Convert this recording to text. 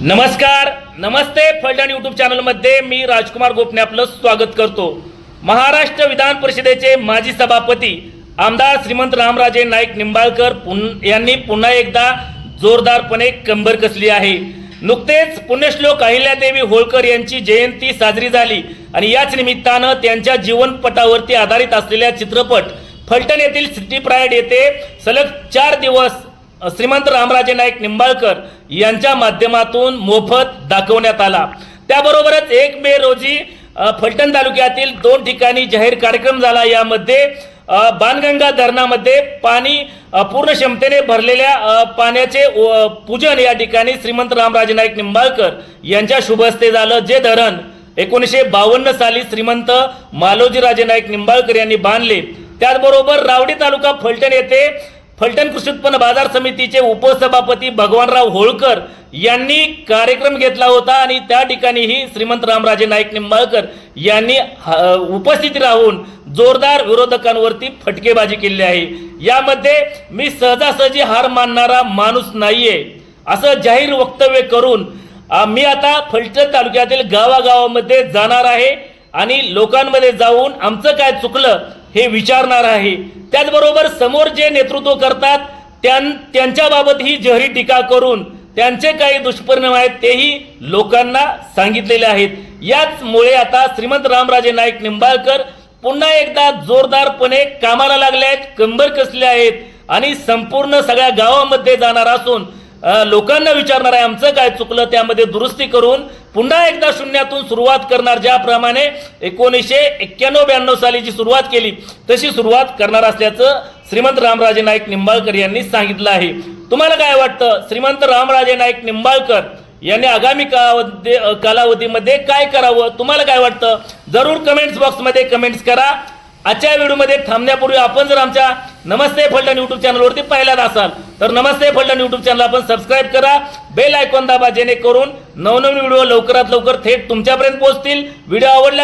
नमस्कार नमस्ते फलटण यूट्यूब चॅनलमध्ये मी राजकुमार गोपने आपलं स्वागत करतो. महाराष्ट्र विधान परिषदेचे माजी सभापती आमदार श्रीमंत रामराजे नाईक निंबाळकर पुन यांनी पुन्हा एकदा जोरदारपणे कंबर कसली आहे. नुकतेच पुण्यश्लोक अहिल्यादेवी होळकर यांची जयंती साजरी झाली आणि याच निमित्तानं त्यांच्या जीवनपटावरती आधारित असलेल्या चित्रपट फलटण येथील सिटी प्रायड येथे सलग चार दिवस श्रीमंत रामराजे नाईक निंबाळकर यांच्या माध्यमातून मोफत दाखवण्यात आला. त्याबरोबरच एक मे रोजी फलटण तालुक्यातील दोन ठिकाणी जाहीर कार्यक्रम झाला. यामध्ये बाणगंगा धरणामध्ये पाणी पूर्ण क्षमतेने भरलेल्या पाण्याचे पूजन या ठिकाणी श्रीमंत रामराजे नाईक निंबाळकर यांच्या शुभ हस्ते झालं. जे धरण एकोणीसशे बावन्न साली श्रीमंत मालोजीराजे नाईक निंबाळकर यांनी बांधले. त्याचबरोबर रावडी तालुका फलटण येथे फलटण कृषी उत्पन्न बाजार समितीचे उपसभापती भगवानराव होळकर यांनी कार्यक्रम घेतला होता आणि त्या ठिकाणीही श्रीमंत रामराजे नाईक निंबाळकर यांनी ह- उपस्थित राहून जोरदार विरोधकांवरती फटकेबाजी केली आहे. यामध्ये मी सहजासहजी हार मानणारा माणूस नाहीये असं जाहीर वक्तव्य करून मी आता फलटण तालुक्यातील गावागावामध्ये जाणार आहे आणि लोकांमध्ये जाऊन आमचं काय चुकलं हे विचारणार आहे. त्याचबरोबर समोर जे नेतृत्व करतात त्यां त्यांच्याबाबत ही जहरी टीका करून त्यांचे काही दुष्परिणाम आहेत तेही लोकांना सांगितलेले आहेत. याचमुळे आता श्रीमंत रामराजे नाईक निंबाळकर पुन्हा एकदा जोरदारपणे कामाला लागले आहेत कंबर कसले आहेत आणि संपूर्ण सगळ्या गावामध्ये जाणार असून लोकांना विचारणार आहे आमचं काय चुकलं त्यामध्ये दुरुस्ती करून पुन्हा एकदा शून्यातून सुरुवात करणार. ज्याप्रमाणे एकोणीसशे एक्क्याण्णव ब्याण्णव साली जी सुरुवात केली तशी सुरुवात करणार असल्याचं श्रीमंत रामराजे नाईक निंबाळकर यांनी सांगितलं आहे. तुम्हाला काय वाटतं? श्रीमंत रामराजे नाईक निंबाळकर यांनी आगामी कालावधी कालावधीमध्ये काय करावं? तुम्हाला काय वाटतं? जरूर कमेंट्स बॉक्समध्ये कमेंट्स करा. आजच्या व्हिडिओमध्ये थांबण्यापूर्वी आपण जर आमच्या नमस्ते फलटण यूट्यूब चॅनलवरती पाहिलात असाल तर नमस्ते फलटण यूट्यूब चॅनल आपण सबस्क्राईब करा. बेल आयकॉन दाबा जेणेकरून नवनवीन व्हिडिओ लवकरात लवकर थेट तुमच्यापर्यंत पोहोचतील. व्हिडिओ आवडला